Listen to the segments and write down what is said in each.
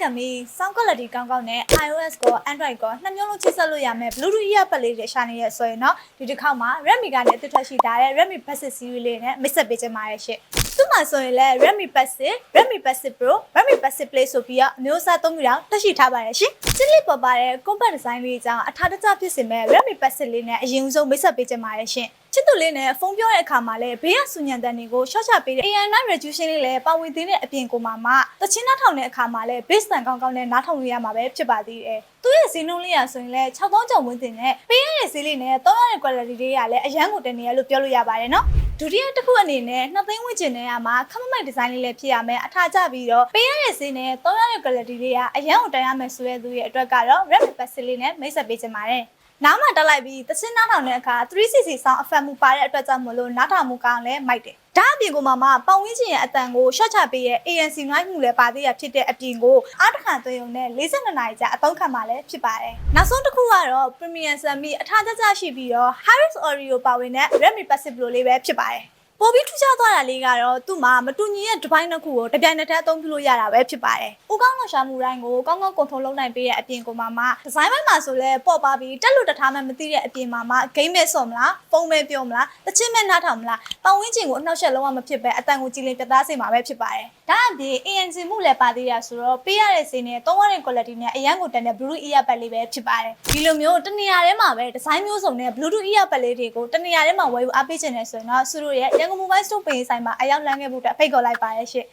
ကံပြီး sound quality ကောင်းကောင်းနဲ့ iOS ကို Android ကိုနှစ်မျိုးလုံးချိတ်ဆက်လို့ရမယ် Bluetooth earbud လေးတွေရှာနေရဆိုရင်တော့ဒီတစ်ခေါက်မှာ Redmi ကနေအသစ်ထွက်ရှိထားတဲ့ Redmi Buds series လေးနဲ့မိတ်ဆက်ပေးချင်ပါတယ်ရှင့်သူ့မှာဆိုရင်လည်း Redmi Buds 10 Redmi Buds 10 Pro Redmi Buds 10 Play ဆိုပြီးတော့အမျိုးအစားသုံးမျိုးတောင်တက်ရှိထားပါတယ်ရှင်ချစ်လစ်ပေါ်ပါတဲ့ compact design လေးအကြောင်းအထားတကျဖြစ်စင်မဲ့ Redmi Buds 10လေးနဲ့အရင်ဆုံးမိတ်ဆက်ပေးချင်ပါတယ်ရှင် ချစ်သူလေးနဲ့ဖုန်းပြောတဲ့အခါမှာလည်းဘေးကဆူညံတန်တွေကိုရှော့ချပေးတဲ့ AI9 resolution လေးလည်းပါဝင်သေးတဲ့အပြင်ကိုမှမှတချင်းနှားထောင်တဲ့အခါမှာလည်း bass တန်ကောင်းကောင်းနဲ့နားထောင်လို့ရမှာပဲဖြစ်ပါသေးတယ်။သူ့ရဲ့ဈေးနှုန်းလေးရဆိုရင်လည်း6000ကျော်ဝန်းကျင်နဲ့ပေးရတဲ့ဈေးလေးနဲ့သုံးရတဲ့ quality တွေကလည်းအရန်ကိုတနေရလို့ပြောလို့ရပါတယ်နော်။ဒုတိယတစ်ခုအနေနဲ့နှစ်သိန်းဝန်းကျင်နဲ့ရမှာခမမိုက်ဒီဇိုင်းလေးလည်းဖြစ်ရမယ်အထာကျပြီးတော့ပေးရတဲ့ဈေးနဲ့သုံးရတဲ့ quality တွေကအရန်ကိုတန်ရမယ်ဆိုတဲ့သူရဲ့အတွက်ကတော့ Redmi Buds လေးနဲ့မိတ်ဆက်ပေးချင်ပါတယ်။ နားမှာတက်လိုက်ပြီးတချင်းနားထောင်တဲ့အခါ 3cc sound effect မှုပါတဲ့အတွက်ကြောင့်မလို့နားထောင်မှုကောင်းလဲမိုက်တယ်။ဒါအပြင်ကိုမှမှပတ်ဝန်းကျင်ရဲ့အတန်ကိုရှော့ချပေးရဲ့ ANC ငိုင်းမှုလည်းပါသေးရဖြစ်တဲ့အပြင်ကိုအားတစ်ခါသွင်းုံနဲ့42နာရီကြာအသုံးခံမှလည်းဖြစ်ပါတယ်။နောက်ဆုံးတစ်ခုကတော့ Premium Semi အထားကျကျရှိပြီးတော့ Harris Audio ပါဝင်တဲ့ Redmi Passive Pro လေးပဲဖြစ်ပါတယ်။ ပိုပြီးထူးခြားသွားတာလေးကတော့သူ့မှာမတူညီတဲ့ဒီဘိုင်းတစ်ခုကိုတစ်ပြိုင်နက်တည်းအသုံးပြုလို့ရတာပဲဖြစ်ပါတယ်။ဦးကောင်းလှရှာမှုတိုင်းကိုကောင်းကောင်းကွန်ထရိုးလုပ်နိုင်ပေးတဲ့အပြင်ကိုမှမှဒီဇိုင်းပိုင်းမှာဆိုလဲပေါ့ပါပြီးတက်လို့တထားမှမသိတဲ့အပြင်မှာမှဂိမ်းမဲဆော့မလားဖုန်းမဲပြောမလားတချင်းမဲနားထောင်မလားပတ်ဝန်းကျင်ကိုအနှောက်အယှက်လုံးဝမဖြစ်ပဲအတန်ကိုကြည်လင်ပြတ်သားစေမှာပဲဖြစ်ပါတယ်။ဒါအပြင် ANC မှုလည်းပါသေးရဆိုတော့ပေးရတဲ့စီနဲ့သုံးရတဲ့ quality နဲ့အရန်ကိုတန်တဲ့ Bluetooth earbud လေးပဲဖြစ်ပါတယ်။ဒီလိုမျိုးတနေရာထဲမှာပဲဒီဇိုင်းမျိုးစုံနဲ့ Bluetooth earbud လေးတွေကိုတနေရာထဲမှာဝယ်ယူအားပေးခြင်းနဲ့ဆိုရင်တော့သူတို့ရဲ့ရန်ကုန် Mobile Store ပင်ဆိုင်မှာအရောက်လမ်းခဲ့ဖို့အတွက်ဖိတ်ခေါ်လိုက်ပါရရှင့်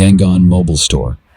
Yangon Mobile Store.